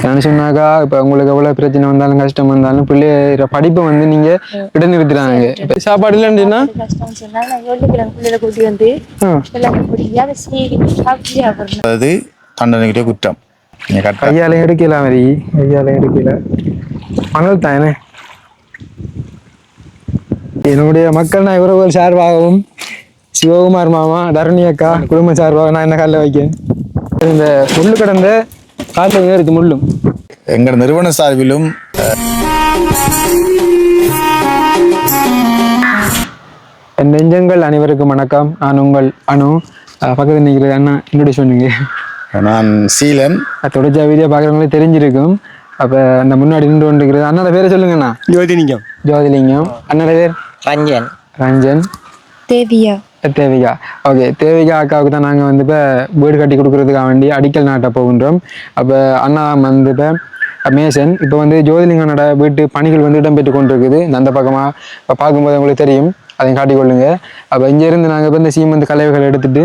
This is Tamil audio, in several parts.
என்ன சொன்னாக்கா இப்போ உங்களுக்கு எவ்வளவு பிரச்சனை வந்தாலும் கஷ்டம் வந்தாலும் பிள்ளைய படிப்பை வந்து நீங்க இடைநிறுத்துறாங்க இப்ப சாப்பாடு இல்லைன்னா கஷ்டம் சொன்னா நான் வெள்ளிக்கிழமை பிள்ளைகளை கூட்டி வந்து எல்லாம் பிடிக்கல அதை தண்டனைக்கிட்டே குற்றம். நீங்க கரெக்டாக கையால எடுக்கல மாதிரி கையால எடுக்கல. மணல் தானே என்னுடைய மக்கள் நான் உறவுகள் சார்பாகவும் சிவகுமார் மாமா தரணி அக்கா குடும்ப சார்பாக நான் என்ன காலில் வைக்கேன் இந்த முள்ளு கடந்த காட்டில் ஏறுது முள்ளும். எங்கள் நிறுவன சார்பிலும் என் நெஞ்சங்கள் அனைவருக்கும் வணக்கம். நான் உங்கள் அனு அஹ் பக்கத்தில் நிற்கிறது அண்ணா என்னுடைய சொன்னீங்க. நான் சீலன். தொடர்ச்சியா வீடியோ பார்க்குறவங்களே தெரிஞ்சிருக்கும். அப்போ அந்த முன்னாடி நின்று கொண்டிருக்கிறது அண்ணாட பேரை சொல்லுங்கண்ணா யோதினிக்கம் ஜோதிலிங்கம். அண்ணாட பேர்? ரஞ்சன். ரஞ்சன். தேவியா. தேவிகா. ஓகே தேவிகா அக்காவுக்கு தான் நாங்கள் வந்து இப்போ வீடு கட்டி கொடுக்கறதுக்காக வேண்டி அடிக்கல் நாட்ட போகின்றோம். அப்போ அண்ணா வந்து இப்போ மேசன். இப்போ வந்து ஜோதிலிங்கனோட வீட்டு பணிகள் வந்து இடம்பெற்று கொண்டிருக்குது. அந்த பக்கமாக இப்போ பார்க்கும்போது உங்களுக்கு தெரியும். அதையும் காட்டிக்கொள்ளுங்க. அப்போ இங்கேருந்து நாங்கள் இப்போ இந்த சீமந்து கலவைகள் எடுத்துட்டு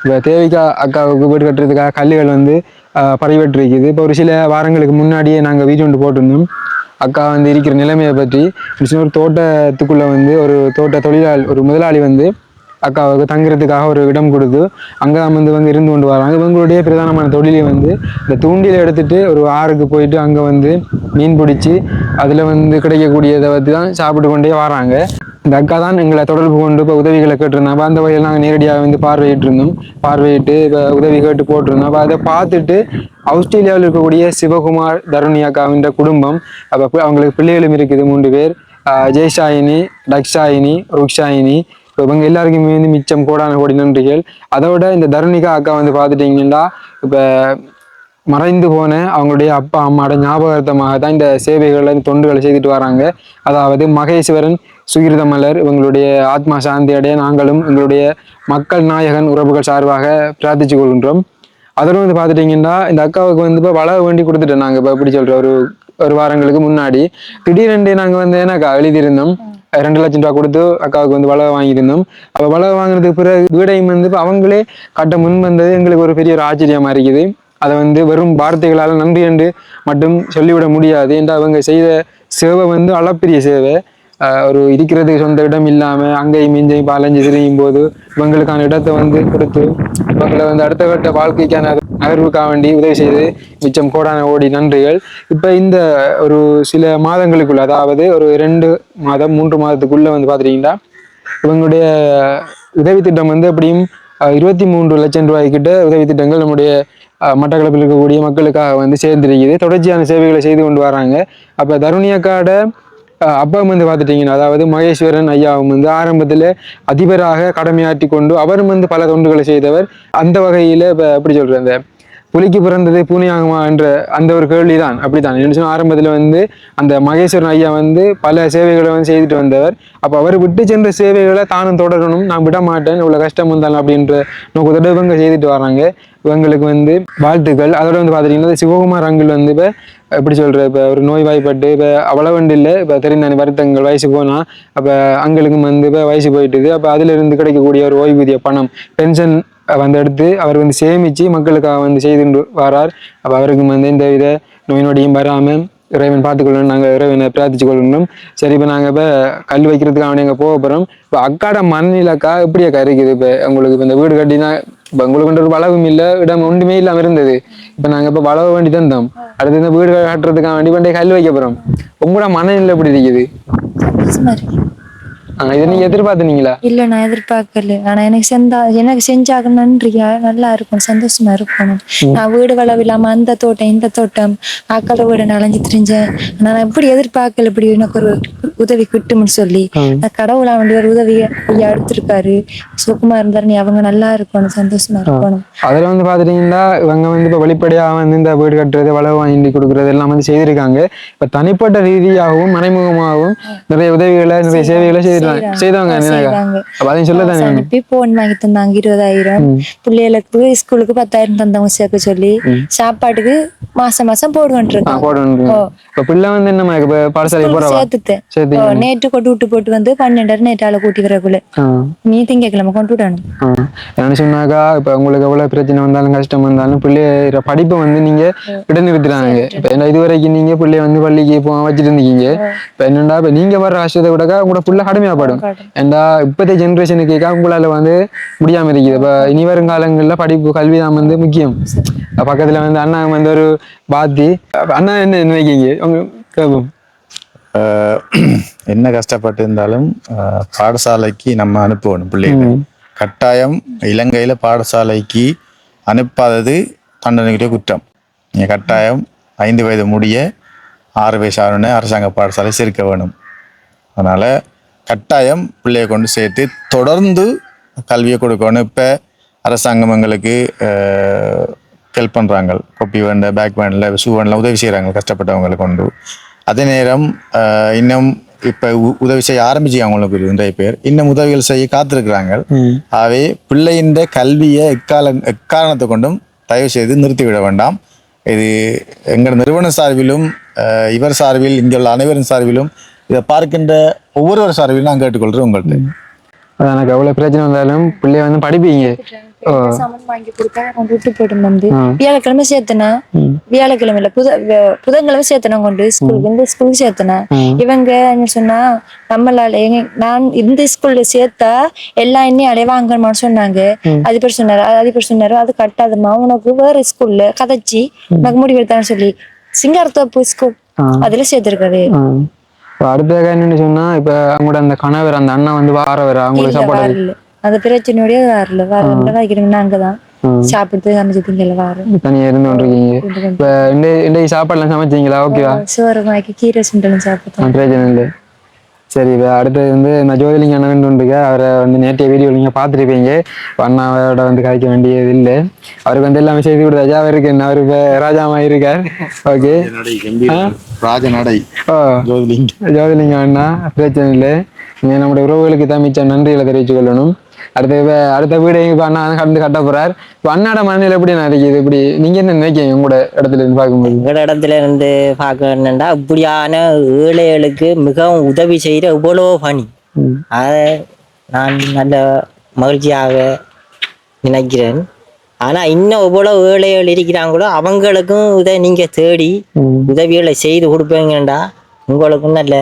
இப்போ தேவிகா அக்காவுக்கு வீடு கட்டுறதுக்காக கல்லுகள் வந்து ஆஹ், இருக்குது இப்போ ஒரு சில வாரங்களுக்கு முன்னாடியே நாங்கள் வீட்டு ஒன்று போட்டிருந்தோம். அக்கா வந்து இருக்கிற நிலைமையை பற்றி ஒரு தோட்டத்துக்குள்ளே வந்து ஒரு தோட்ட தொழிலாளி ஒரு முதலாளி வந்து அக்காவுக்கு தங்குறதுக்காக ஒரு இடம் கொடுத்து அங்கே வந்து வந்து இருந்து கொண்டு வராங்க. இவங்களுடைய பிரதானமான தொழிலை வந்து இந்த தூண்டில எடுத்துட்டு ஒரு ஆறுக்கு போயிட்டு அங்கே வந்து மீன் பிடிச்சி அதில் வந்து கிடைக்கக்கூடியதை வந்து தான் சாப்பிட்டு கொண்டே வராங்க. இந்த அக்கா தான் எங்களை தொடர்பு கொண்டு இப்போ உதவிகளை கேட்டிருந்தோம் அப்போ அந்த வகையில் நாங்கள் நேரடியாக வந்து பார்வையிட்டு இருந்தோம். பார்வையிட்டு இப்போ உதவி கேட்டு போட்டிருந்தோம். அப்போ அதை பார்த்துட்டு ஆஸ்திரேலியாவில் இருக்கக்கூடிய சிவகுமார் தருணி அக்காவின்ற குடும்பம் அப்போ அவங்களுக்கு பிள்ளைகளும் இருக்குது மூன்று பேர். ஜெய்ஷாயினி டக்ஷாயினி ருக்ஷாயினி இவங்க எல்லாருக்குமே வந்து மிச்சம் கோடான கோடி நன்றிகள். அதோட இந்த தருணிகா அக்கா வந்து பார்த்துட்டீங்கன்னா இப்போ மறைந்து போன அவங்களுடைய அப்பா அம்மாவோட ஞாபகார்த்தமாக தான் இந்த சேவைகளை இந்த தொண்டுகளை செய்துட்டு வராங்க. அதாவது மகேஸ்வரன் சுகிருதமலர் இவங்களுடைய ஆத்மா சாந்தி அடைய நாங்களும் எங்களுடைய மக்கள் நாயகன் உறவுகள் சார்பாக பிரார்த்திச்சு கொள்கின்றோம். அதோட வந்து பார்த்துட்டீங்கன்னா இந்த அக்காவுக்கு வந்து இப்போ வள வேண்டி கொடுத்துட்டோம் நாங்கள் இப்போ எப்படி சொல்கிற ஒரு ஒரு வாரங்களுக்கு முன்னாடி. திடீரென்று நாங்கள் வந்து என்னக்கா எழுதியிருந்தோம். ரெண்டு லட்சம் ரூபா கொடுத்து அக்காவுக்கு வந்து வளவை வாங்கியிருந்தோம் அப்போ வளவை வாங்கினதுக்கு பிறகு வீடையும் வந்து இப்போ அவங்களே கட்ட முன் வந்தது எங்களுக்கு ஒரு பெரிய ஒரு ஆச்சரியமாக இருக்குது. அதை வந்து வெறும் வார்த்தைகளால் நன்றி என்று மட்டும் சொல்லிவிட முடியாது. என்று அவங்க செய்த சேவை வந்து அளப்பெரிய சேவை. ஒரு இருக்கிறதுக்கு சொந்த இடம் இல்லாமல் அங்கேயும் இங்கேயும் பாலஞ்சு திரியும் போது இவங்களுக்கான இடத்தை வந்து கொடுத்து இவங்களை வந்து அடுத்த கட்ட வாழ்க்கைக்கான நகர்வுக்காக வேண்டி உதவி செய்து மிச்சம் கோடான ஓடி நன்றிகள். இப்போ இந்த ஒரு சில மாதங்களுக்குள்ள அதாவது ஒரு ரெண்டு மாதம் மூன்று மாதத்துக்குள்ளே வந்து பார்த்துட்டிங்கன்னா இவங்களுடைய உதவி திட்டம் வந்து எப்படியும் இருபத்தி மூன்று லட்சம் ரூபாய்க்கிட்ட உதவி திட்டங்கள் நம்முடைய மட்டக்களப்பில் இருக்கக்கூடிய மக்களுக்காக வந்து சேர்ந்திருக்குது. தொடர்ச்சியான சேவைகளை செய்து கொண்டு வராங்க. அப்போ தருணியக்காட அப்பாவும் வந்து பார்த்துட்டிங்கன்னா அதாவது மகேஸ்வரன் ஐயாவும் வந்து ஆரம்பத்தில் அதிபராக கடமையாற்றி கொண்டு அவரும் வந்து பல தொண்டுகளை செய்தவர். அந்த வகையில் இப்போ எப்படி சொல்றது அந்த புலிக்கு பிறந்தது பூனையாகுமா என்ற அந்த ஒரு கேள்விதான். அப்படித்தான். என்ன ஆரம்பத்தில் வந்து அந்த மகேஸ்வரன் ஐயா வந்து பல சேவைகளை வந்து செய்துட்டு வந்தவர். அப்போ அவர் விட்டு சென்ற சேவைகளை தானும் தொடரணும் நான் விட மாட்டேன் இவ்வளோ கஷ்டம் வந்தாலும் அப்படின்ற நோக்கத்தோட இவங்க செய்துட்டு வராங்க. இவங்களுக்கு வந்து வாழ்த்துக்கள். அதோட வந்து பார்த்துட்டிங்கன்னா சிவகுமார் அங்கிள் வந்து இப்போ எப்படி சொல்கிற இப்போ ஒரு நோய் வாய்ப்பட்டு இப்போ அவ்வளவு இல்லை இப்போ தெரிந்தானே வருத்தங்கள் வயசு போனால் அப்போ அங்களுக்கும் வந்து இப்போ வயசு போயிட்டுது. அப்போ அதிலிருந்து கிடைக்கக்கூடிய ஒரு ஓய்வூதிய பணம் பென்ஷன் வந்து எடுத்து அவர் வந்து சேமிச்சு மக்களுக்காக வந்து செய்து வரார். அப்போ அவருக்கும் வந்து இந்த வித நோய் நொடியும் வராமல் இறைவன் பார்த்துக்கொள்ளணும் நாங்கள் இறைவனை பிரார்த்திச்சு கொள்ளணும். சரி இப்போ நாங்கள் இப்போ கல் வைக்கிறதுக்காக வேண்டி அங்கே போக போகிறோம் இப்போ அக்காட மண்ணிலக்கா எப்படி அக்கா இருக்குது இப்போ உங்களுக்கு இப்போ இந்த வீடு கட்டினா இப்போ உங்களுக்கு ஒரு வளவும் இல்லை இடம் ஒன்றுமே இல்லாமல் இருந்தது. இப்போ நாங்கள் இப்போ வளவ வேண்டி தந்தோம். அடுத்து இந்த வீடு கட்டுறதுக்காக வேண்டி கொண்டே கல் வைக்க போகிறோம் உங்களோட மனநிலை எப்படி இருக்குது? இதை நீங்கள் எதிர்பார்த்துனீங்களா? இல்ல நான் எதிர்பார்க்கல. ஆனா எனக்கு செஞ்சா எனக்கு செஞ்சாக நன்றியா நல்லா இருக்கும் சந்தோஷமா இருக்கணும் நான் வீடு வளவு இல்லாம அந்த தோட்டம் இந்த தோட்டம் ஆக்கள வீடு தெரிஞ்சேன் ஆனா நான் இப்படி எதிர்பார்க்கல இப்படி எனக்கு ஒரு உதவி கிட்டும்னு சொல்லி. நான் கடவுளா ஒரு உதவியை எடுத்திருக்காரு. சுகுமார் இருந்தாரு அவங்க நல்லா இருக்கணும் சந்தோஷமா இருக்கணும். அதில் வந்து பார்த்துட்டீங்கன்னா இவங்க வந்து இப்போ வந்து இந்த வீடு கட்டுறது வளவு வாங்கி கொடுக்குறது எல்லாம் வந்து செய்திருக்காங்க. இப்போ தனிப்பட்ட ரீதியாகவும் மறைமுகமாகவும் நிறைய உதவிகளை நிறைய சேவைகளை செய்யறாங்க செய்தவங்க செய்வாங்க. அப்ப அதையும் சொல்ல தானே அனுப்பி போன் வாங்கி தந்தாங்க இருபதாயிரம். பிள்ளைகளுக்கு ஸ்கூலுக்கு பத்தாயிரம் தந்தவங்க சேர்க்க சொல்லி சாப்பாட்டுக்கு மாசம் மாசம் போடுவோன்ட்டு. இப்ப பிள்ளை வந்து இப்ப பாடசாலை போறவா? ஓ, நேற்று கொண்டு விட்டு போட்டு வந்து பன்னெண்டரை நேற்றால கூட்டி வரக்குள்ள. நீ திங்கக்கிழமை கொண்டு விடணும். என்ன சொன்னாக்கா இப்ப உங்களுக்கு எவ்வளவு பிரச்சனை வந்தாலும் கஷ்டம் வந்தாலும் பிள்ளைய படிப்பை வந்து நீங்க இடைநிறுத்துறாங்க இப்ப என்ன இது வரைக்கும் நீங்க பிள்ளைய வந்து பள்ளிக்கு போ வச்சுட்டு இருந்தீங்க இப்ப என்னடா இப்ப நீங்க வர்ற கஷ்டத்தை விடக்கா உங்களோட ஃபுல்லா கடுமையாப்படும் ஏன்டா இப்போதைய ஜென்ரேஷனுக்கு உங்களால வந்து முடியாம இருக்குது. இப்ப இனி வரும் காலங்கள்ல படிப்பு கல்வி தான் வந்து முக்கியம். பக்கத்துல வந்து அண்ணா வந்து ஒரு பாத்தி அண்ணா என்ன நினைக்கீங்க உங்க கேட்போம். அஹ், என்ன கஷ்டப்பட்டு இருந்தாலும் பாடசாலைக்கு நம்ம அனுப்பணும் பிள்ளைகளை. கட்டாயம் இலங்கையில பாடசாலைக்கு அனுப்பாதது தண்டனைக்குரிய குற்றம். நீங்க கட்டாயம் ஐந்து வயது முடிய ஆறு வயசு ஆறுனே அரசாங்க பாடசாலை சேர்க்க வேணும். அதனால கட்டாயம் பிள்ளையை கொண்டு சேர்த்து தொடர்ந்து கல்வியை கொடுக்கணும். இப்போ அரசாங்கம் எங்களுக்கு ஹெல்ப் பண்ணுறாங்க கொப்பி வேண்ட பேக் வேண்டில் ஷூ வேண்டில் உதவி செய்கிறாங்க கஷ்டப்பட்டவங்களை கொண்டு. அதே நேரம் இன்னும் இப்போ உதவி செய்ய ஆரம்பிச்சாங்க அவங்களுக்கு நிறைய பேர். இன்னும் உதவிகள் செய்ய காத்திருக்கிறாங்க. ஆகவே பிள்ளையின் கல்வியை எக்கால எக்காரணத்தை கொண்டும் தயவு செய்து நிறுத்திவிட வேண்டாம். இது எங்கள் நிறுவன சார்பிலும் இவர் சார்பில் இங்கே உள்ள அனைவரின் சார்பிலும் இதை பார்க்கின்ற ஒவ்வொருவர் சார்பிலும் நான் கேட்டுக்கொள்கிறேன் உங்கள்கிட்ட. அது எனக்கு எவ்வளவு பிரச்சனை வந்தாலும் பிள்ளைய வந்து படிப்பீங்க. சாமான் வாங்கி கொடுத்தா கொண்டு விட்டு போட்டு வந்து. வியாழக்கிழமை சேர்த்தனா? வியாழக்கிழமையில புத புதன்கிழமை சேர்த்தனா கொண்டு ஸ்கூலுக்கு இந்த ஸ்கூலுக்கு சேர்த்தனா? இவங்க என்ன சொன்னா நம்மளால நான் இந்த ஸ்கூல்ல சேர்த்தா எல்லாம் இன்னும் அடைவாங்கன்னு சொன்னாங்க. அதிபர் சொன்னாரு? அது அதிபர் சொன்னாரு? அது கட்டாதம்மா. உனக்கு வேற ஸ்கூல்ல கதைச்சி உனக்கு முடிவு எடுத்தான்னு சொல்லி. சிங்காரத்தோப்பு ஸ்கூல். அதுல சேர்த்திருக்காரு. இப்ப அடுத்த என்னன்னு சொன்னா இப்ப அவங்களோட அந்த கணவர் அந்த அண்ணா வந்து வாரவர் அவங்களுக்கு சாப்பாடு அந்த பிரச்சனையோடய வரல. வரல வைக்கிறவங்க அங்கதான். சாப்பிட்டு சமைச்சு திங்கல வாரம் தனியா இருந்து கொண்டிருக்கீங்க. இப்ப இன்றைக்கு சாப்பாடுலாம் சமைச்சீங்களா? ஓகேவா? சோறு வாங்கி கீரை சுண்டலும் சாப்பிட்டோம் பிரச்சனை இல்லை. சரி இப்போ அடுத்தது வந்து நான் ஜோதிலிங்க அண்ணன் ஒன்றுங்க அவரை வந்து நேற்றைய வீடியோ நீங்கள் பார்த்துருப்பீங்க. அண்ணாவோட வந்து கதைக்க வேண்டியது இல்லை. அவருக்கு வந்து எல்லாமே செய்து கொடுத்தாச்சா. அவருக்கு என்ன? அவர் இப்போ ராஜாமா இருக்கார். ஓகே. ராஜநடை ஓ. ஜோதிலிங்க. ஜோதிலிங்க அண்ணா பிரச்சனை இல்லை. நம்முடைய உறவுகளுக்கு தான் மிச்சம் நன்றிகளை தெரிவித்துக் கொள்ளணும். அடுத்த அடுத்த வீடு இப்போ அண்ணா கடந்து கட்ட போறார். இப்போ அண்ணாட மனநிலை எப்படி நினைக்கிது இப்படி நீங்க என்ன நினைக்கிறீங்க உங்களோட இடத்துல இருந்து பார்க்கும்போது? எங்களோட இடத்துல இருந்து பார்க்கணுன்னா இப்படியான ஏழைகளுக்கு மிகவும் உதவி செய்கிற இவ்வளோ பணி. அதை நான் நல்ல மகிழ்ச்சியாக நினைக்கிறேன். ஆனால் இன்னும் எவ்வளோ ஏழைகள் இருக்கிறாங்களோ அவங்களுக்கும் இதை நீங்கள் தேடி. உதவிகளை செய்து கொடுப்பீங்கண்டா உங்களுக்கும் நல்ல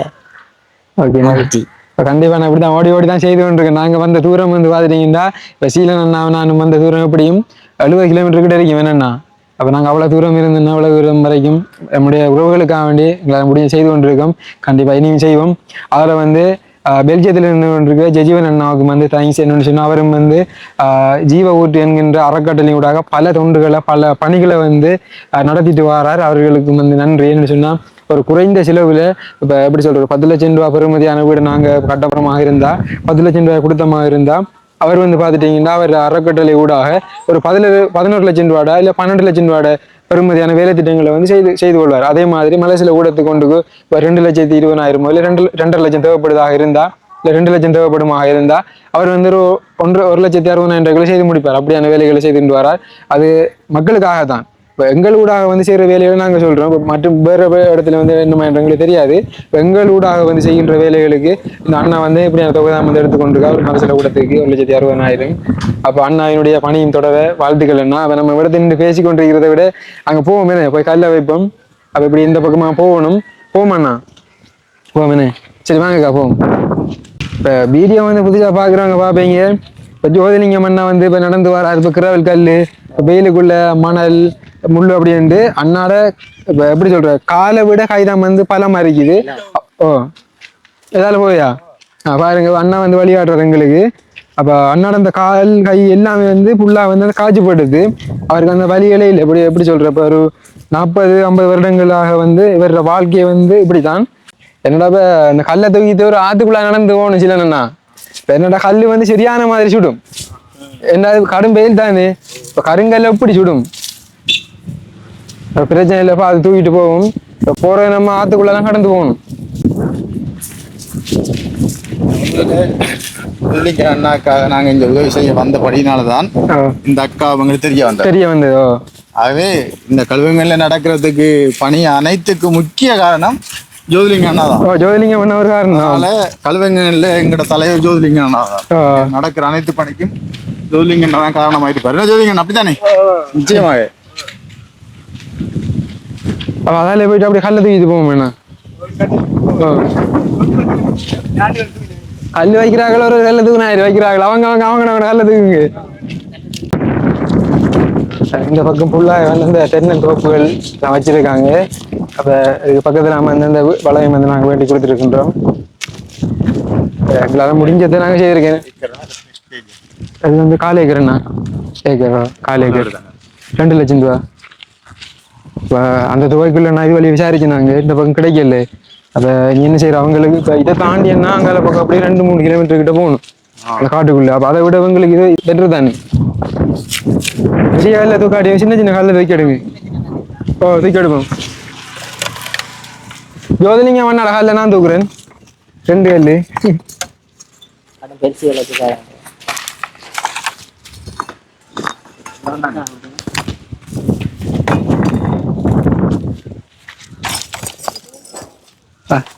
மகிழ்ச்சி. இப்போ கண்டிப்பாக நான் இப்படி தான் ஓடி ஓடி தான் செய்து கொண்டிருக்கேன். நாங்கள் வந்த தூரம் வந்து பார்த்துட்டீங்கன்னா இப்போ சீலன் அண்ணா நானும் வந்த தூரம் எப்படியும் எழுபது கிலோமீட்டர் கிட்ட இருக்கும் வேணும்ண்ணா அப்போ நாங்கள் அவ்வளோ தூரம் இருந்தோம்னா அவ்வளோ தூரம் வரைக்கும் நம்முடைய உறவுகளுக்காக வேண்டி எங்களால் முடியும் செய்து கொண்டிருக்கோம். கண்டிப்பாக இனியும் செய்வோம். அதில் வந்து பெல்ஜியத்தில் இருந்து கொண்டிருக்க ஜெஜீவன் அண்ணாவுக்கு வந்து தேங்க்ஸ் என்னன்னு சொன்னால் அவரும் வந்து ஜீவ ஊட்டு என்கின்ற அறக்கட்டளையூடாக பல தொண்டுகளை பல பணிகளை வந்து நடத்திட்டு வரார். அவர்களுக்கு வந்து நன்றி என்னன்னு சொன்னால் ஒரு குறைந்த செலவில் இப்போ எப்படி சொல்கிறது பத்து லட்சம் ரூபா பெறுமதியான வீடு நாங்கள் கட்டப்புறமாக இருந்தால் பத்து லட்சம் ரூபாய் கொடுத்தமாக இருந்தால் அவர் வந்து பார்த்துட்டிங்கன்னா அவர் அறக்கட்டளை ஊடாக ஒரு பதினொரு பதினோரு லட்சம் ரூபாடா இல்லை பன்னெண்டு லட்சம் ரூபாட பெருமதியான வேலை திட்டங்களை வந்து செய்து செய்து கொள்வார். அதே மாதிரி மலேசியில் ஊடத்துக்கு கொண்டு இப்போ ரெண்டு லட்சத்தி இருபதாயிரமோ இல்லை ரெண்டு ரெண்டரை லட்சம் தேவைப்படுதாக இருந்தால் இல்லை ரெண்டு லட்சம் தேவைப்படுமாக இருந்தால் அவர் வந்து ஒரு ஒன்று ஒரு லட்சத்தி அறுபதாயிரம் ரூபாய்களை செய்து முடிப்பார். அப்படியான வேலைகளை செய்து வரார். அது மக்களுக்காக தான் இப்போ எங்கள் ஊடாக வந்து செய்கிற வேலைகளை நாங்கள் சொல்கிறோம் இப்போ மற்றும் வேறு இடத்துல வந்து என்னமா எங்களுக்கு தெரியாது. இப்போ எங்கள் ஊடாக வந்து செய்கின்ற வேலைகளுக்கு இந்த அண்ணா வந்து இப்படி தொகை தான் வந்து எடுத்துக்கொண்டிருக்கா. ஒரு மனசில் கூடத்துக்கு ஒரு லட்சத்தி அறுபதாயிரம் அப்போ அண்ணாவினுடைய பணியும் தொடர வாழ்த்துக்கள் என்ன அப்போ நம்ம இடத்துல நின்று பேசி கொண்டிருக்கிறத விட அங்கே போவோம் என்ன? போய் கல்ல வைப்போம். அப்போ இப்படி இந்த பக்கமாக போகணும். போவோம் அண்ணா. போவோம் சரி வாங்கக்கா போவோம். இப்போ வீடியோ வந்து புதுசாக பார்க்குறவங்க பார்ப்பீங்க இப்போ ஜோதிலிங்கம் அண்ணா வந்து இப்போ நடந்து வராரு. இப்போ கிரவல் கல் இப்போ வெயிலுக்குள்ள மணல் முள் அப்படின்ட்டு அண்ணாட இப்போ எப்படி சொல்ற? காலை விட கைதான் வந்து பலம் அரிக்குது ஓ ஏதாவது போயா? ஆ பாருங்க அண்ணா வந்து வழிகாட்டுறது எங்களுக்கு. அப்போ அண்ணாட அந்த கால் கை எல்லாமே வந்து ஃபுல்லாக வந்து அந்த காய்ச்சி போடுது அவருக்கு அந்த வழிகளே இல்லை. எப்படி எப்படி சொல்கிற இப்போ ஒரு நாற்பது ஐம்பது வருடங்களாக வந்து இவரோட வாழ்க்கையை வந்து இப்படி தான் என்னடா இப்போ இந்த கல்லை தூக்கிட்டு ஒரு ஆற்றுக்குள்ளே நடந்து போகணும் சிலண்ணா இப்போ என்னடா கல் வந்து சரியான மாதிரி சுடும். என்ன கடும் வெயில் தானே? இப்போ கருங்கல்ல எப்படி சுடும்? பிரச்சனை இல்லைப்பா அது தூக்கிட்டு போகும். இப்போ போற நம்ம ஆத்துக்குள்ள தான் கடந்து போகணும். பிள்ளைக்கு அண்ணாக்காக நாங்க இங்க உதவி செய்ய வந்தபடினால தான் ஓ இந்த அக்கா அவங்களுக்கு தெரிய வந்தார் தெரிய வந்தது? ஆகவே இந்த கல்வெங்கல்ல நடக்கிறதுக்கு பணி அனைத்துக்கு முக்கிய காரணம் ஜோதிலிங்க அண்ணா தான் ஓ ஜோதிலிங்கம் பண்ண ஒரு காரணம். அதனால எங்கட தலைவர் ஜோதிலிங்க அண்ணா தான் நடக்கிற அனைத்து பணிக்கும் ஜோதிலிங்க அண்ணா தான் காரணமாயிட்டு பாரு என்ன ஜோதிலிங்க அண்ணா அப்படித்தானே? நிச்சயமாக. அப்ப அதால போயிட்டு அப்படியே கல்ல தூக்கிட்டு போவோம் கல் வைக்கிறாங்களோ ஒரு கல்ல தூக்கினாயிரம் வைக்கிறாங்களோ அவங்க அவங்க அவங்க அவங்க கல்ல தூக்குங்க இந்த பக்கம் ஃபுல்லாக வந்து இந்த தென்னந்தோப்புகள் எல்லாம் வச்சிருக்காங்க அப்போ இதுக்கு பக்கத்தில் நம்ம வந்து இந்த வளையம் வந்து நாங்கள் வேண்டி கொடுத்துருக்கின்றோம் எங்களால் முடிஞ்சதை நாங்கள் செய்திருக்கேன் அது வந்து கால் ஏக்கர்ண்ணா ஏக்கரா கால் ஏக்கர் ரெண்டு லட்சம் ரூபா இப்போ அந்த தொகைக்குள்ள நான் இது வழி விசாரிச்சுனாங்க இந்த பக்கம் கிடைக்கல அப்போ நீ என்ன செய்யற அவங்களுக்கு இப்போ இதை தாண்டி என்ன அங்கால பக்கம் அப்படியே ரெண்டு மூணு கிலோமீட்டர் கிட்ட போகணும் அந்த காட்டுக்குள்ள அப்போ அதை விட இவங்களுக்கு இது பெட்டர் தானே பெரிய காலில் தூக்காடி சின்ன சின்ன காலில் தூக்கி எடுங்க ஓ தூக்கி எடுப்போம் ஜோதிலிங்க மண்ணாட காலில் நான் தூக்குறேன் ரெண்டு கல் அதான் பெருசு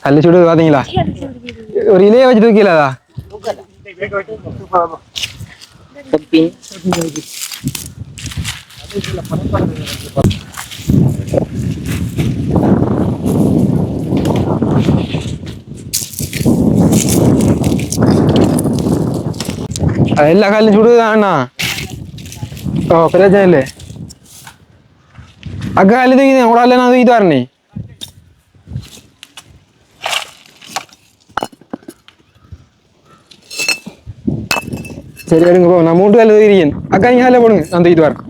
கல் சுடு பாத்தீங்களா ஒரு இலைய வச்சு தூக்கலாதா எல்லா காலையும் சுடுதான் ஓ பிரச்சனை இல்லை அக்கா காலையில் தூக்கி உடா நான் தூக்கிட்டு வரனே சரி எடுங்க போ நான் மூன்று காலில் தூக்கிறேன் அக்கா நீங்க காலையில் போடுங்க நான் தூக்கிட்டு வரேன்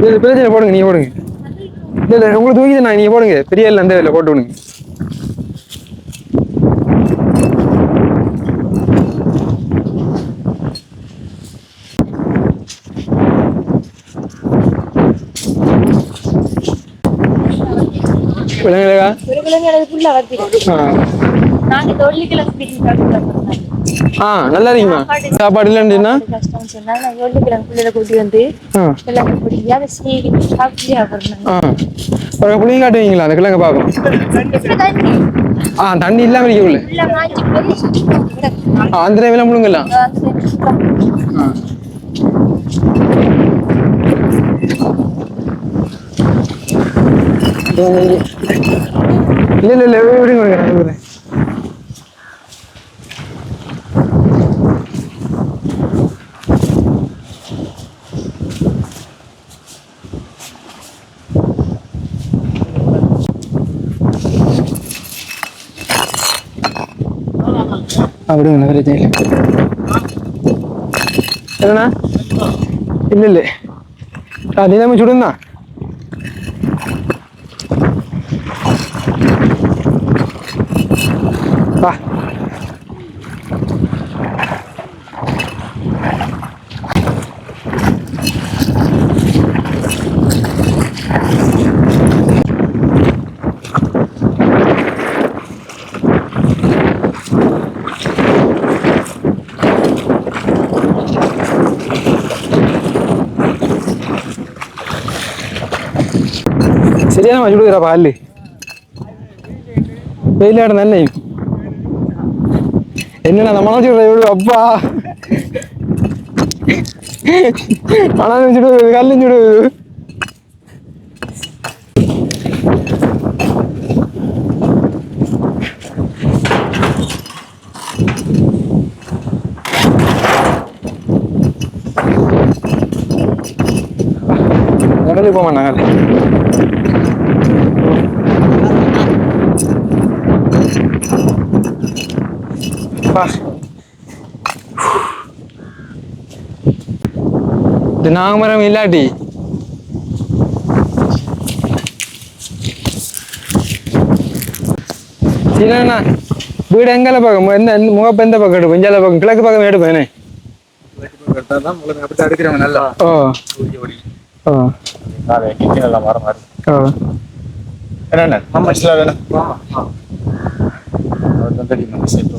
இல்லை பிரச்சனை போடுங்க நீங்கள் போடுங்க இல்லை இல்லை உங்களுக்கு தூக்கிட்டு நான் நீங்கள் போடுங்க பெரிய இல்லை அந்த இதில் போட்டு விடுங்க ஒரு கிழங்கு ஃபுல்லா வத்திடும் ஆ நல்லா இருக்குமா சாப்பாடு இல்லைன்னா கஷ்டம் சொன்னா நான் கூட்டி வந்து ஆ. எல்லாம் பிடிக்கும் சாப்பிட்டு சாப்பிட்றேன் புளியும் காட்டுவீங்களா? அந்த கிழங்க பார்ப்போம் ஆ தண்ணி இல்லாமல் இருக்க உள்ள எல்லாம் அந்த டைமில் முழுங்கலாம் இல்லை இல்லை இல்லை விடுங்க விடுங்க நான் விடுறேன் அப்படிங்க பிரச்சனை இல்லை என்னண்ணா ശരിയാണ് മജുട് കയറാ പാലില് വെയിലാണ് തന്നെ എന്നാ നമ്മളെ ചൂട് അപ്പാ മണം ചൂട് കല്ലും ചൂട് കടലിൽ പോകാൻ இது நாகமரம் இல்லாட்டி? சரிண்ணா வீடு எங்கல பக்கம்? எந்த எந்த- முகப்பு எந்த பக்கம் எடுப்போம் இஞ்சால பக்கம் கிழக்கு பக்கம் எடுப்பேனே என்ன? அவ்வளோதான் தெரியும் நம்ம சேர்த்து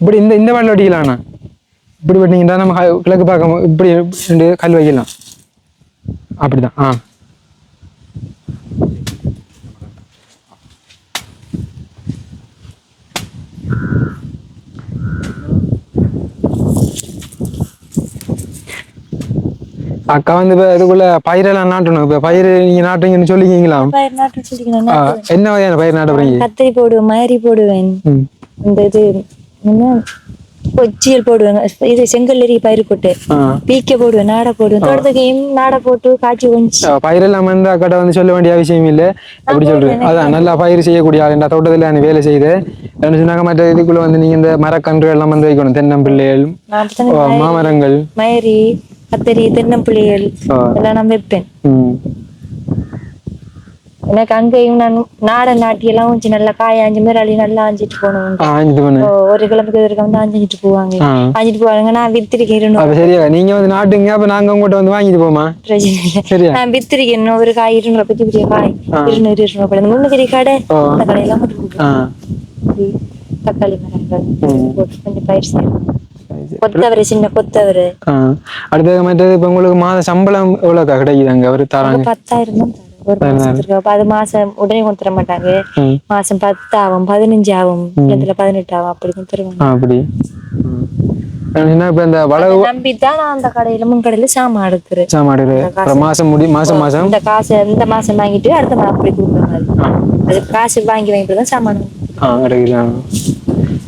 இப்படி இந்த இந்த வழியில் அடிக்கலாம்ண்ணா. இப்படி வெட்டிங்கன்னா நம்ம கிழக்கு பார்க்க இப்படி ரெண்டு கல் வைக்கலாம். அப்படிதான். ஆ. அக்கா வந்து இப்போ இதுக்குள்ள பயிரெல்லாம் நாட்டணும். இப்போ பயிர் நீங்க நாட்டுங்கன்னு சொல்லிக்கிங்களா? பயிர் என்ன வகையான பயிர் நாட்ட போறீங்க? கத்திரி போடுவேன் மயரி போடுவேன். இந்த இது என்ன? கொச்சியல் போடுவேன் இது செங்கல்லரி பயிர் போட்டு. பீக்க போடுவேன் நாடை போடுவேன். தோட்டத்துக்கு நாடை போட்டு காய்ச்சி கொஞ்சி ஆ, பயிரெல்லாம் வந்து அக்காட்ட வந்து சொல்ல வேண்டிய அவசியம் இல்லை. அப்படி சொல்றேன். அதான் நல்லா பயிர் செய்யக்கூடிய ஆள். இந்த தோட்டத்தில் நான் வேலை செய்து. சொன்னாங்க மற்ற இதுக்குள்ள வந்து நீங்க இந்த மரக்கன்று எல்லாம் வந்து வைக்கணும். தென்னம்பிள்ளைகள் மாமரங்கள். மயரி கத்தரி தென்னம்பிள்ளைகள் ஆ. எல்லாம் நான் வைப்பேன். எனக்கு அங்கேயும் நான் நாடன் நாட்டி எல்லாம் கொஞ்சம் நல்லா காய அஞ்சு மிராளி நல்லா ஆஞ்சிட்டு போனோம் ஒரு கிழமைக்கு இருக்க வந்து ஆஞ்சிட்டு போவாங்க. ஆஞ்சிட்டு போவாங்க. நான் வித்திரிக்கேன் சரியா நீங்க வந்து நாட்டுங்க அப்ப நாங்க உங்ககிட்ட வந்து வாங்கிட்டு போமா பிரச்சனை இல்லை. நான் வித்திரிக்கேன் ஒரு காய் இருநூறு பத்தி பெரிய காய். இருநூறு இருநூறு படம் முன்னு பெரிய கடை. அந்த கடையெல்லாம் தக்காளி மரங்கள். கொஞ்சம் பயிர் செய்யணும். கொத்தவரை சின்ன கொத்தவரை. அடுத்தது மற்றது இப்ப உங்களுக்கு மாத சம்பளம் எவ்வளவுக்கா கிடைக்குது அங்க ஒரு தராங்க. பத்தாயிரம் தான் தரும். ஒரு மாசத்துக்கு. அப்ப அது மாசம் உடனே கொண்டு தர மாட்டாங்க. மாசம் பத்து ஆகும் பதினஞ்சு ஆகும் இதுல பதினெட்டு ஆகும் அப்படி கொண்டு தருவாங்க அப்படி. இந்த வளவு அதை நம்பித்தான் நான் அந்த கடையில முன் கடையில சாமான் எடுக்கிறேன் அப்புறம் மாசம் முடி மாசம் மாசம். இந்த காசை இந்த மாசம் வாங்கிட்டு அடுத்த மாசம் அப்படி கொடுக்குற மாதிரி. அது காசு வாங்கி வாங்கிட்டு தான் சாமான்.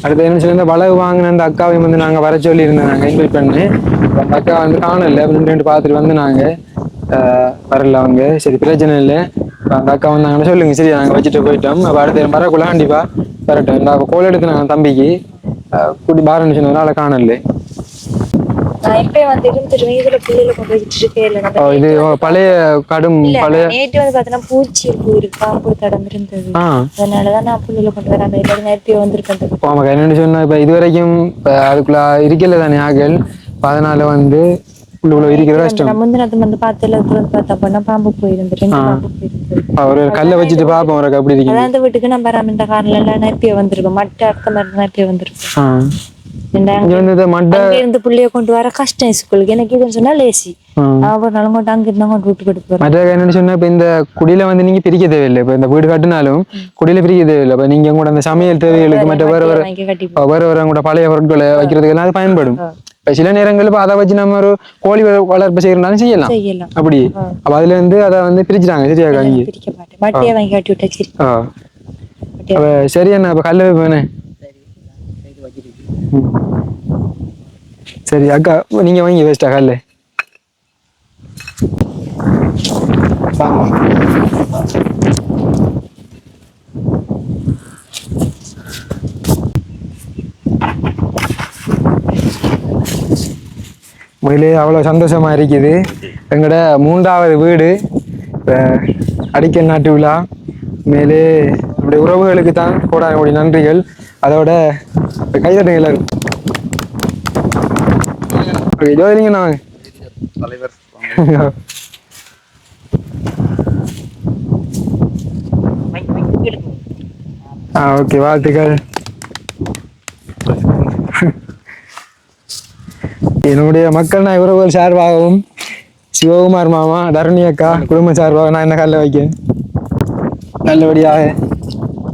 அடுத்து என்ன சொல்லி வளவு வாங்கின அந்த அக்காவையும் வந்து நாங்கள் வர சொல்லி இருந்தாங்க இன்வைட் பண்ணி. அந்த அக்கா வந்து காணல அப்படின்னு ரெண்டு பார்த்துட்டு வந்து நாங்கள் வரல அவங்க. சரி பிரச்சனை இல்லை. அந்த அக்கா வந்தாங்கன்னு சொல்லுங்க சரி நாங்கள் வச்சுட்டு போயிட்டோம். அப்போ அடுத்து வரக்குள்ள கண்டிப்பாக வரட்டும். இந்த கோல் எடுத்து நாங்கள் தம்பிக்கு ஆஹ், கூட்டி பாருன்னு சொன்னதுனால காணல. நான் வந்து இருந்துருவேன் இதுல கொண்டு இல்லை இது பழைய கடும் பழைய நேற்று வந்து பாத்தீங்கன்னா பூச்சி இருக்கு பாம்பு தடம் இருந்தது ஆ அதனாலதான் நான் பிள்ளைகளை கொண்டு வராம வந்திருக்கேன் என்னன்னு சொன்னா இப்ப இது வரைக்கும் அதுக்குள்ள இருக்கல தானே ஆகல் அதனால வந்து உள்ளுக்குள்ள இருக்கிற கஷ்டம் முந்தினத்து வந்து பார்த்துல பார்த்தா பண்ணா பாம்பு போயிருந்து ரெண்டு பாம்பு போயிருந்து ஒரு கல்லை வச்சுட்டு பார்ப்போம் ஒரு அப்படி இருக்கு அதான் அந்த வீட்டுக்கு வராம இந்த காரில் எல்லாம் நெப்பிய வந்திருக்கோம் மட்டை அக்க மாதிரி நெப்பிய வந்திருக்கோம் இருந்து புள்ளைய கொண்டு வர கஷ்டம் ஸ்கூலுக்கு. எனக்கு இதுன்னு சொன்னா லேசி. ஆ. நான் ஒரு நாளும் கொண்டு அங்க இருந்தா கொண்டு விட்டு கொடுத்து போறேன் மற்ற என்னன்னு சொன்னா இப்ப இந்த குடியில வந்து நீங்க பிரிக்க தேவையில்லை. இப்ப இந்த வீடு கட்டினாலும் குடியில பிரிக்க தேவையில்லை. இப்ப நீங்க கூட அந்த சமையல் தேவைகளுக்கு மற்ற வேற வேற வாங்கி கட்டி வேற வேற கூட பழைய பொருட்களை வைக்கிறதுக்கு எல்லாம் அது பயன்படும். இப்ப சில நேரங்கள் இப்ப அதை வச்சு நம்ம ஒரு கோழி வள- வளர்ப்பு செய்யறதுனாலும் செய்யலாம். அப்படி. அப்ப அதுல இருந்து அதை வந்து பிரிச்சுட்டாங்க சரியா விட்டா சரி. அப்ப கல்லு வைப்பேனே ம். சரி அக்கா நீங்க வாங்கி வேஸ்ட் ஆகல வாங்க. உண்மையிலே அவ்வளோ சந்தோஷமா இருக்குது. எங்களோட மூன்றாவது வீடு இப்போ அடிக்கல் நாட்டு விழா. மேலே நம்முடைய உறவுகளுக்கு தான் கோடானுடைய நன்றிகள். அதோட கைதட்டுங்க எல்லாரும். ஓகே ஜோதிலிங்க நான் ஆ ஓகே வாழ்த்துக்கள். என்னுடைய மக்கள் நான் உறவுகள் சார்பாகவும் சிவகுமார் மாமா தருணி அக்கா குடும்ப சார்பாக நான் என்ன காலைல வைக்கேன் நல்லபடியாக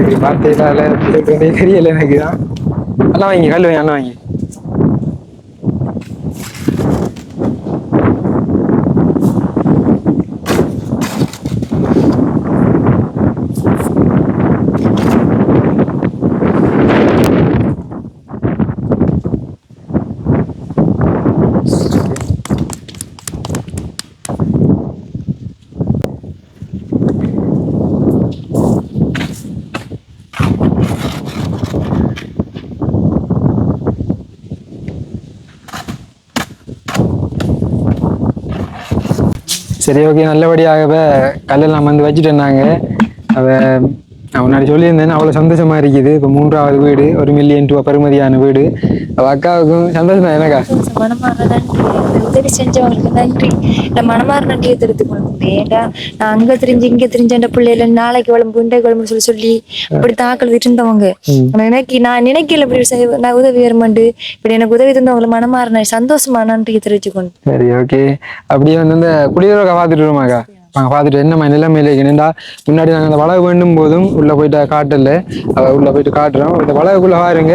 இது தெரியல எனக்கு தான். அண்ணா வாங்கி கல் வாங்கி அண்ணா வாங்கி. சரி ஓகே நல்லபடியாகவே கல்லெல்லாம் வந்து வச்சுட்டேன் நாங்கள் அவ முன்னாடி சொல்லியிருந்தேன் அவ்வளோ சந்தோஷமா இருக்குது. இப்போ மூன்றாவது வீடு ஒரு மில்லியன் ரூபா பெறுமதியான வீடு. அக்காவுக்கும் சந்தோஷம் தான் எனக்கா மனமாற நன்றி செஞ்சவங்களுக்கு நன்றி. இந்த மனமாற நன்றியை தெரிவித்துக்கணும் ஏண்டா நான் அங்க தெரிஞ்சு இங்க தெரிஞ்ச என் பிள்ளைல நாளைக்கு குழம்பு இண்டை குழம்பு சொல்லி சொல்லி அப்படி தாக்கல் இருந்தவங்க. ஆனா எனக்கு நான் நினைக்கல இப்படி நான் உதவி வருமாண்டு இப்படி எனக்கு உதவி தந்தவங்களை மனமாற சந்தோஷமா நன்றியை தெரிவிச்சுக்கணும் சரி ஓகே அப்படியே வந்து இந்த குளிரோக பார்த்துட்டு வருமாக்கா நாங்கள் பார்த்துட்டு என்னம்மா நிலைமையில இருக்குன்னா முன்னாடி நாங்கள் அந்த வளவு வேண்டும் போதும் உள்ளே போயிட்டு காட்டல. உள்ளே போயிட்டு காட்டுறோம். இந்த வளவுக்குள்ள பாருங்க.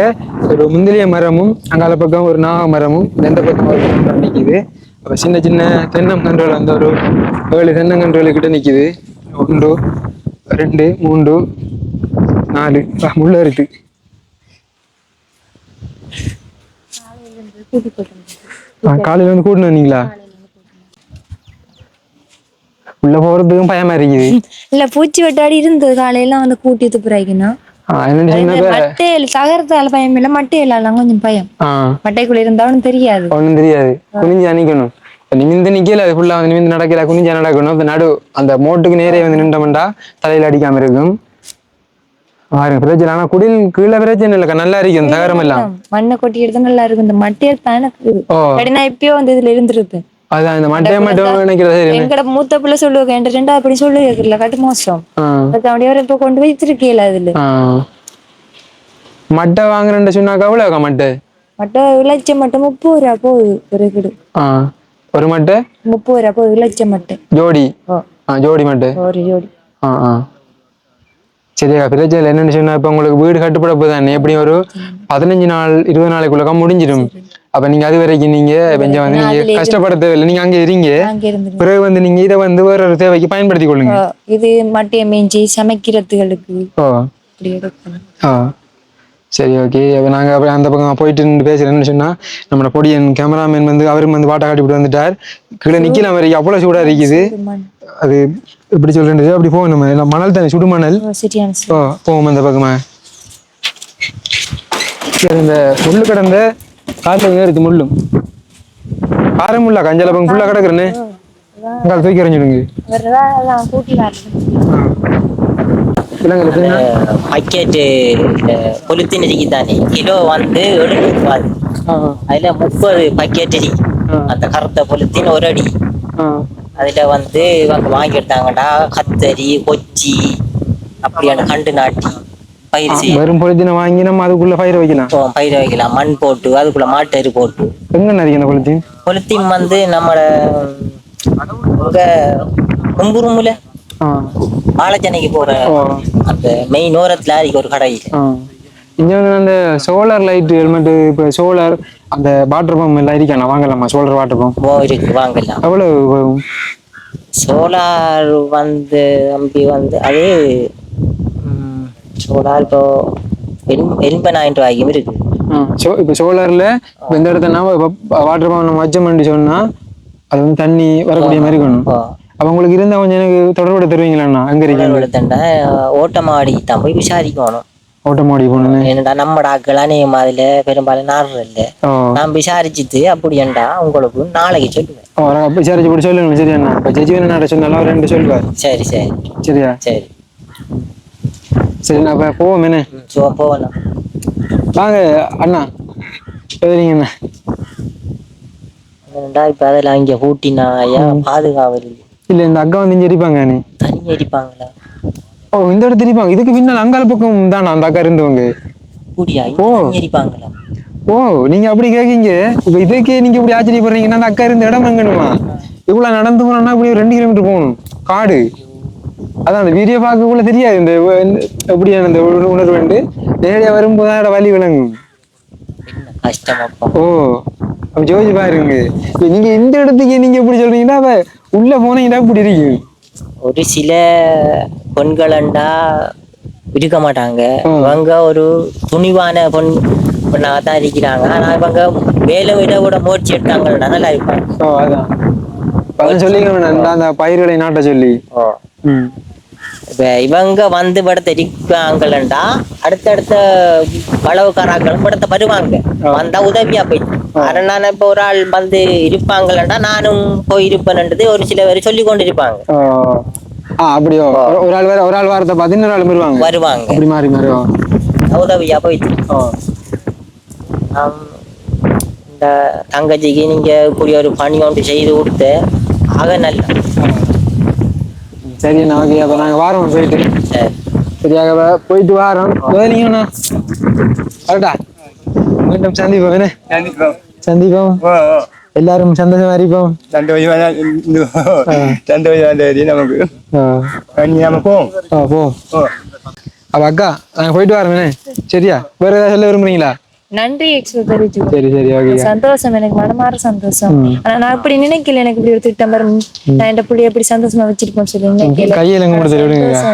ஒரு முந்திரிய மரமும் அங்கால பக்கம் ஒரு நாக மரமும் இந்த பக்கம் ஒரு மரம் நிற்கிது அப்போ சின்ன சின்ன தென்னங்கன்றுகள் அந்த ஒரு ஏழு தென்னங்கன்றுகள் கிட்ட நிற்கிது ஒன்று ரெண்டு மூன்று நாலு. முள்ள இருக்கு. காலையில வந்து கூட்டினு வந்தீங்களா? உள்ள போறதுக்கும் பயமா இருக்குது. இல்ல பூச்சி வெட்டாடி இருந்தது காலையெல்லாம் வந்து கூட்டி சொன்னப்ப மட்டையில் தகரத்தால பயம் இல்ல மட்டையில கொஞ்சம் பயம். மட்டைக்குள்ள இருந்தாலும் தெரியாது. ஒண்ணும் தெரியாது. குனிஞ்சா இப்ப நிமிந்து நிக்கல அது ஃபுல்லா வந்து நிமிந்து நடக்கல குனிஞ்சா நடக்கணும். இப்ப நடு அந்த மோட்டுக்கு நேரே வந்து நின்றோம்டா தலையில அடிக்காம இருக்கும். பாருங்க பிரச்சனை. ஆனா குடில் கீழே பிரச்சனை இல்லக்கா நல்லா இருக்கும் தகரம் எல்லாம். மண்ணை கொட்டி எடுத்தா நல்லா இருக்கும். இந்த மட்டையில் தான் ஓ. இப்பயோ வந்து இதுல இருந்திருப்பேன் அதான் இந்த மட்டையை மட்டும் நினைக்கிறது சரி எங்கட மூத்த பிள்ளை சொல்லுவாங்க என் ரெண்டா அப்படி சொல்லுவாங்கல்ல கட்டு மோசம். அப்படியே இப்ப கொண்டு போய் வச்சிருக்கீல அதுல. ஆ. மட்டை வாங்குறேன்னு சொன்னாக்கா எவ்வளோக்கா மட்டை? மட்டை விளைச்ச மட்டும் முப்பது ரூபா போகுது ஒரு கிடு ஆ. ஒரு மட்டை? முப்பது ரூபா போகுது விளைச்ச மட்டை. ஜோடி? ஜோடி மட்டை. ஒரு ஜோடி. ஆ ஆ. சரியா பிரச்சனை. என்னன்னு சொன்னா இப்ப உங்களுக்கு வீடு கட்டுப்பட போதானே எப்படியும் ஒரு பதினஞ்சு நாள் இருபது நாளைக்குள்ளக்கா முடிஞ்சிடும். அப்ப நீங்க அது வரைக்கும் நீங்க கொஞ்சம் வந்து நீங்க கஷ்டப்பட தேவையில்லை. நீங்க அங்க இருங்க. பிறகு வந்து நீங்க இதை வந்து வேற ஒரு தேவைக்கு பயன்படுத்தி கொள்ளுங்க. இது மட்டையை மேய்ஞ்சி சமைக்கிறதுகளுக்கு சரி ஓகே அப்போ நாங்கள் அப்படி அந்த பக்கம் போயிட்டு பேசுகிறேன்னு சொன்னால் நம்மளோட பொடியன் கேமராமேன் வந்து அவரும் வந்து பாட்டை காட்டிவிட்டு வந்துட்டார். கீழே நிற்கலாம் வரைக்கும் அவ்வளோ சூடாக இருக்குது. அது எப்படி சொல்றது? அப்படி போகும் நம்ம. எல்லாம் மணல் தானே சுடு மணல். ஓ, போவோம் அந்த பக்கமா. சரி இந்த முள்ளு கிடந்த காற்றுல ஏறுது முள்ளும் பாறை முள்ளா கஞ்சல பக்கம் ஃபுல்லாக கிடக்குறேன்னு அங்கே தூக்கி எறிஞ்சிடுங்க. பக்கெட்டு பொலித்தீன் தானே. கிலோ வந்து எழுநூறு அதுல முப்பது பக்கெட் ஆ. அந்த கருத்த பொலித்தீன் ஒரு அடி. அதுல வந்து இவங்க வாங்கி எடுத்தாங்கடா கத்தரி கொச்சி அப்படியான கண்டு நாட்டி. பயிர் செய்ய வெறும் பொழுதினை வாங்கி நம்ம அதுக்குள்ள பயிர் வைக்கலாம். பயிர் வைக்கலாம். மண் போட்டு அதுக்குள்ள மாட்டரி போட்டு. எங்க நிறைய அந்த பொழுதின் பொலித்தீன் வந்து நம்மளோட உங்க கும்புருமுல ஆ. ஆலச்சனைக்கு போற அந்த மெயின் ஓரத்துல இருக்கு ஒரு கடை இங்க வந்து அந்த சோலார் லைட் ஹெல்மெட் இப்போ சோலார் அந்த வாட்டர் பம்ப் எல்லாம் இருக்காண்ணா வாங்கலாமா? சோலார் வாட்டர் பம்ப் ஓ இருக்கு. வாங்கலாம். எவ்வளவு வரும்? சோலார் வந்து அம்பி வந்து அது சோலார் இப்போ எண்- எண்பதாயிரம் ரூபாய்க்கும் இருக்கு. சோ இப்போ சோலார்ல இப்போ இந்த இடத்த நம்ம வாட்டர் பம்ப் நம்ம வச்சோம்னு சொன்னா அது வந்து தண்ணி வரக்கூடிய மாதிரி இருக்கணும். அப்போ உங்களுக்கு இருந்தால் கொஞ்சம் எனக்கு தொடர்பு தருவீங்களாண்ணா அங்கே இருக்கீங்க எடுத்தண்டா ஓட்டமாடி தான் போய் விசாரிக்கணும். ஓட்டமாடி போகணுன்னு என்னடா நம்ம டாக்கெல்லாம் நீ அதுல பெரும்பாலும் நாடுற இல்ல. நான் விசாரிச்சுட்டு அப்படியேண்டா உங்களுக்கு நாளைக்கு சொல்லுவேன். ஓ சரி இப்படி சொல்லுங்க சரியாண்ணா. இப்போ ஜெஜிவன் நாட்ட சொன்னாலும் அவர் ரெண்டு சொல்லுவார். சரி சரி. சரியா? சரி. சரிண்ணா அப்போ போவோம் என்ன? ம், சோ போகலாம் வாங்க அண்ணா. சரிங்கண்ணா என்னடா இப்ப அதெல்லாம் இங்க கூட்டினா ஐயா பாதுகாவல் இல்லை இந்த அக்கா வந்து இங்கே இருப்பாங்க அண்ணே. தனி அடிப்பாங்களா ஓ இந்த இடத்துல இருப்பாங்க. இதுக்கு பின்னால் அங்கால பக்கம் தானா அந்த அக்கா இருந்தவங்க கூடியா ஓ. அடிப்பாங்களா ஓ நீங்க அப்படி கேக்கீங்க. இப்ப இதுக்கே நீங்க இப்படி ஆச்சரியப்படுறீங்கன்னா அந்த அக்கா இருந்த இடம் எங்கணுமா? இவ்வளவு நடந்து போனோம்னா இப்படி ரெண்டு கிலோமீட்டர் போகணும். காடு. அதான் அந்த வீடியோ பார்க்கக்குள்ள தெரியாது. இந்த எப்படியான இந்த உணர்வு வந்து நேரடியா வரும்போது தான் வழி விளங்கும். ஓ அப்ப ஜோதி பாருங்க. நீங்க இந்த இடத்துக்கு நீங்க எப்படி சொல்றீங்கன்னா அப்ப உள்ள போனீங்கன்னா இப்படி இருக்கும். ஒரு சில பெண்களண்டா இருக்க மாட்டாங்க. ம். இவங்க ஒரு துணிவான பொன் பொண்ணாக தான் இருக்கிறாங்க. ஆனா இவங்க வேலை விட விட முயற்சி எடுத்தாங்கன்னா நல்லா இருப்பாங்க. ஓ அதான். சொல்லிங்க அந்த பயிர்களை நாட்ட சொல்லி. ம். இப்ப இவங்க வந்து படத்தை இருக்காங்களா அடுத்தடுத்த வளவுக்காராக்களும் படத்தை வருவாங்க. வந்தா உதவியா போயிட்டு அதனால இப்ப ஒரு ஆள் வந்து இருப்பாங்களா நானும் போய் இருப்பேன்ன்றது ஒரு சில பேர் சொல்லி கொண்டு இருப்பாங்க அப்படியோ. ஒரு- ஆள் வேற ஒரு ஆள் வாரத்தை பார்த்து இன்னொரு ஆள் வருவாங்க. வருவாங்க. அப்படி மாறி மாறி. உதவியா போயிட்டு இந்த தங்கச்சிக்கு நீங்க இப்படி ஒரு பணி ஒன்று செய்து கொடுத்து ஆக நல்ல. சரி அண்ணா ஓகே அப்போ நாங்கள் வாரோம் போயிட்டு சரி சரியாக போயிட்டு வாரோம். நீங்கண்ணா கரெக்டா மீண்டும் சந்திப்போம் என்ன? சந்திப்போம். எல்லாரும் சந்தோஷமா இருப்போம். நமக்கு. ஆ. நமக்கும் ஆ போ. அப்ப அக்கா நாங்கள் போயிட்டு வரோம் சரியா? வேற ஏதாவது சொல்ல விரும்புறீங்களா? நன்றி சரி சரி ஓகே சந்தோஷம் எனக்கு மனமாற சந்தோஷம். ஆனா நான் இப்படி நினைக்கல எனக்கு இப்படி ஒரு திட்டம் வரும். நான் என் பிள்ளைய எப்படி சந்தோஷமா வச்சிருப்போம் சொல்லி நினைக்கல. கையில் எங்க சந்தோஷம்,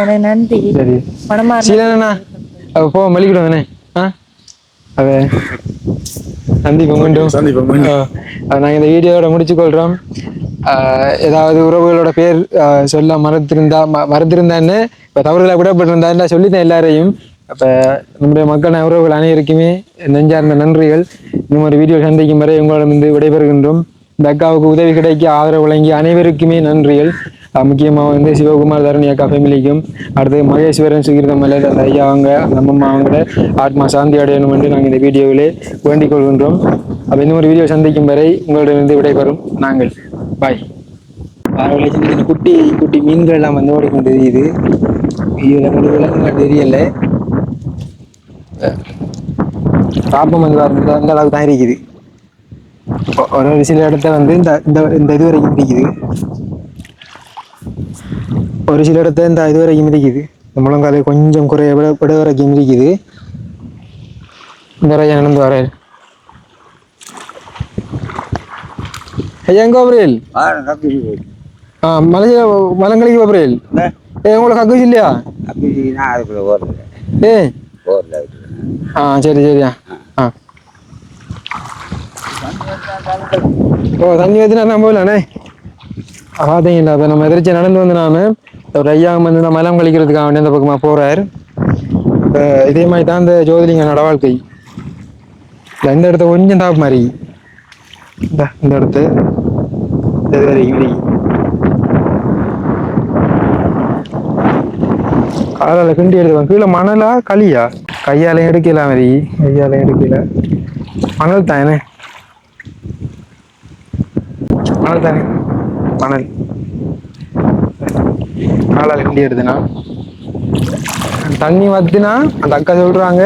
எனக்கு நன்றி. சரி. மனமாற அவ போ மல்லிக்கிடும் தானே ஆ? அவ சந்திப்போம் மீண்டும் சந்திப்போம் ஆ, அது நாங்கள் இந்த வீடியோவோட முடிச்சு கொள்றோம் ஆ, ஏதாவது உறவுகளோட பேர் சொல்ல மறந்திருந்தா ம- மறந்திருந்தான்னு இப்போ தவறுகளை விடப்பட்டிருந்தா சொல்லித்தேன் எல்லாரையும். அப்போ நம்முடைய மக்கள் உறவுகள் அனைவருக்குமே நெஞ்சார்ந்த நன்றிகள். இன்னும் ஒரு வீடியோ சந்திக்கும் வரை உங்களிடமிருந்து விடைபெறுகின்றோம். இந்த அக்காவுக்கு உதவி கிடைக்க ஆதரவு வழங்கிய அனைவருக்குமே நன்றிகள். அஹ் முக்கியமா வந்து சிவகுமார் தருணி அக்கா ஃபேமிலிக்கும் அடுத்து மகேஸ்வரன் சுகிர்தம் மலர் அந்த ஐயா அவங்க அந்த அம்மம்மா ஆத்மா சாந்தி அடையணும் என்று நாங்கள் இந்த வீடியோவிலே வேண்டிக் கொள்கின்றோம். அப்போ இன்னும் ஒரு வீடியோ சந்திக்கும் வரை உங்களிடமிருந்து விடைபெறும் நாங்கள். பாய் பரவாயில்ல சின்ன சின்ன குட்டி குட்டி மீன்கள் எல்லாம் வந்து ஓடிக்கொண்டு தெரியுது இதில் தெரியலை. பாருங்க, இந்த- இந்த அளவுக்கு தான் இருக்குது. ஒரு ஒரு சில இடத்த வந்து இந்த இந்த இந்த இது வரைக்கும் இருக்குது. ஒரு சில இடத்த இந்த இது வரைக்கும் இருக்குது. இந்த முழங்கால கொஞ்சம் குறைய விட விட வரைக்கும் இருக்குது. இந்த வரையா நடந்து வர. ஐயா எங்க போறேன் ஆ மலைய மலங்களுக்கு போறேன் ஏ உங்களுக்கு கக்குச்சு இல்லையா? ஏ ஆ சரி சரியா ஆ ஓ தண்ணி ஊற்றினா நான் போகலானே பார்த்தீங்களா இப்போ நம்ம எதிர்த்து நடந்து வந்து நான் ஒரு ஐயா வந்து இந்த மலம் கழிக்கிறதுக்காக வேண்டிய அந்த பக்கமாக போகிறார் இப்போ இதே மாதிரி தான் இந்த ஜோதிலிங்க நடவாழ்க்கை இல்லை இந்த இடத்த கொஞ்சம் டாப் மாதிரி. இந்த இந்த இடத்து. இந்த இது வரைக்கும் காலால் கிண்டி எடுத்துவேன் கீழே மணலா களியா? கையாலையும் எடுக்கலாம் மாதிரி. கையாலையும் எடுக்கல. மணல் தானே? மணல் தானே? மணல். காலால் கிண்டி எடுத்துனா? தண்ணி வத்துனா அந்த அக்கா சொல்றாங்க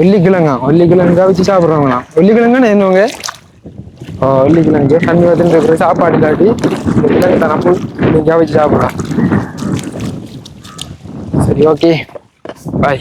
ஒல்லிக்கிழங்கா ஒல்லிக்கிழங்கா வச்சு சாப்பிட்றவங்களாம். ஒல்லிக்கிழங்குன்னு என்னவங்க ஒல்லிக்கிழங்கு தண்ணி வத்துன்னு இருக்கிற சாப்பாடு காட்டி கிழங்கு தான்? நம்ம நீங்க வச்சு சாப்பிடலாம். சரி ஓகே பாய்